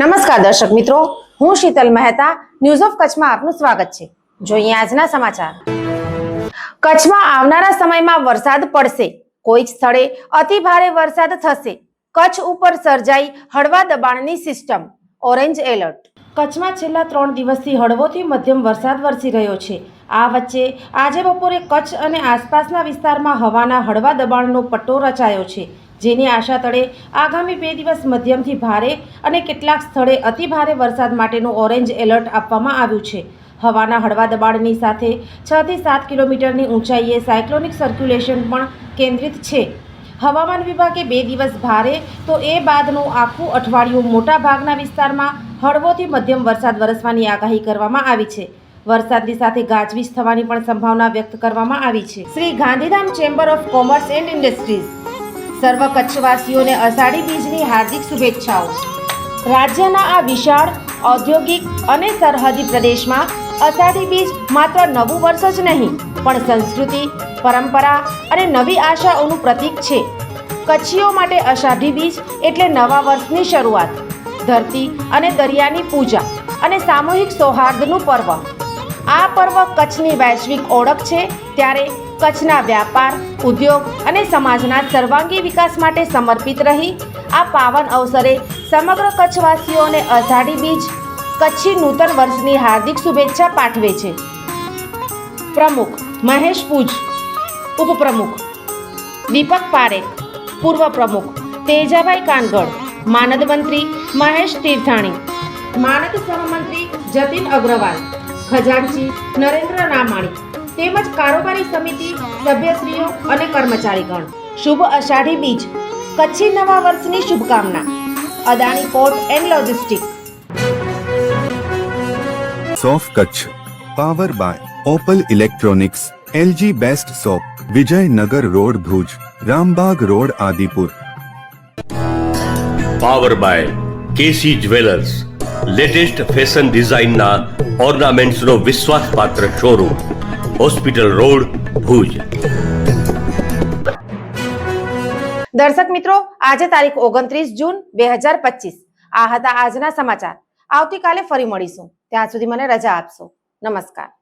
નમસ્કાર દર્શક મિત્રો, હું શીતલ મહેતા ન્યૂઝ ઓફ કચ્છમાં આપનું સ્વાગત છે. જોઈએ આજના સમાચાર. કચ્છમાં આવનારા સમયમાં વરસાદ પડશે. કોઈ સ્થળે અતિ ભારે વરસાદ થશે. કચ્છ ઉપર સર્જાઈ હળવા દબાણની સિસ્ટમ. ઓરેન્જ એલર્ટ કચ્છમાં છેલ્લા ત્રણ દિવસથી હળવોથી મધ્યમ વરસાદ વરસી રહ્યો છે. આ વચ્ચે આજે બપોરે કચ્છ અને આસપાસના વિસ્તારમાં હવાના હળવા દબાણનો પટ્ટો રચાયો છે. જેની આશા તળે આગામી બે દિવસ મધ્યમથી ભારે અને કેટલાક સ્થળે અતિ ભારે વરસાદ માટેનું ઓરેન્જ એલર્ટ આપવામાં આવ્યું છે. હવાના હળવા દબાણની સાથે છ થી સાત કિલોમીટરની ઊંચાઈએ સાયક્લોનિક સર્ક્યુલેશન પણ કેન્દ્રિત છે. હવામાન વિભાગે બે દિવસ ભારે તો એ બાદનું આખું અઠવાડિયું મોટા ભાગના વિસ્તારમાં હળવોથી મધ્યમ વરસાદ વરસવાની આગાહી કરવામાં આવી છે. વરસાદની સાથે ગાજવીજ થવાની પણ સંભાવના વ્યક્ત કરવામાં આવી છે. Shri Gandhidham chamber of commerce and industries સર્વ કચ્છવાસીઓને અષાઢી બીજની હાર્દિક શુભેચ્છાઓ. રાજ્યના આ વિશાળ, ઔદ્યોગિક અને સરહદી પ્રદેશમાં અષાઢી બીજ માત્ર નવું વર્ષ જ નહીં, પણ સંસ્કૃતિ, પરંપરા અને નવી આશાઓનું પ્રતીક છે. કચ્છીઓ માટે અષાઢી બીજ એટલે નવા વર્ષની શરૂઆત, ધરતી અને દરિયાની પૂજા અને સામૂહિક સૌહાર્દનું પર્વ. આ પર્વ કચ્છની વૈશ્વિક ઓળખ છે. ત્યારે કચ્છના વ્યાપાર, ઉદ્યોગ અને સમાજના સર્વાંગી વિકાસ માટે સમર્પિત રહી. આ પાવન અવસરે સમગ્ર કચ્છવાસીઓને અષાઢી બીજ, કચ્છી નૂતન વર્ષની હાર્દિક શુભેચ્છા પાઠવે છે. પ્રમુખ મહેશ પૂજ, ઉપપ્રમુખ દીપક પારેખ, પૂર્વ પ્રમુખ તેજાભાઈ કાનગડ, માનદ મંત્રી મહેશ તીર્થાણી, માનદ સહમંત્રી જતીન અગ્રવાલ ખજાનચી નરેન્દ્ર રામાણી તેમજ કારોબારી સમિતિ સભ્યશ્રીઓ અને કર્મચારીગણ. શુભ અષાઢી બીજ. કચ્છી નવા વર્ષની શુભકામના. Adani port and logistic સોફ Kutch. Power by Opal electronics LG best shop Vijaynagar road Bhuj Rambagh road Adipur. Power by KC jewellers. Latest fashion ડિઝાઇનના ઓર્નામેન્ટ ઓર્નામેન્ટ્સનો વિશ્વાસપાત્ર શોરૂમ, હોસ્પિટલ રોડ, ભુજ. દર્શક મિત્રો, આજે તારીખ ઓગણત્રીસ જૂન બે હજાર પચીસ. આ હતા આજના સમાચાર. આવતીકાલે ફરી મળીશું. ત્યાં સુધી મને રજા આપશો. નમસ્કાર.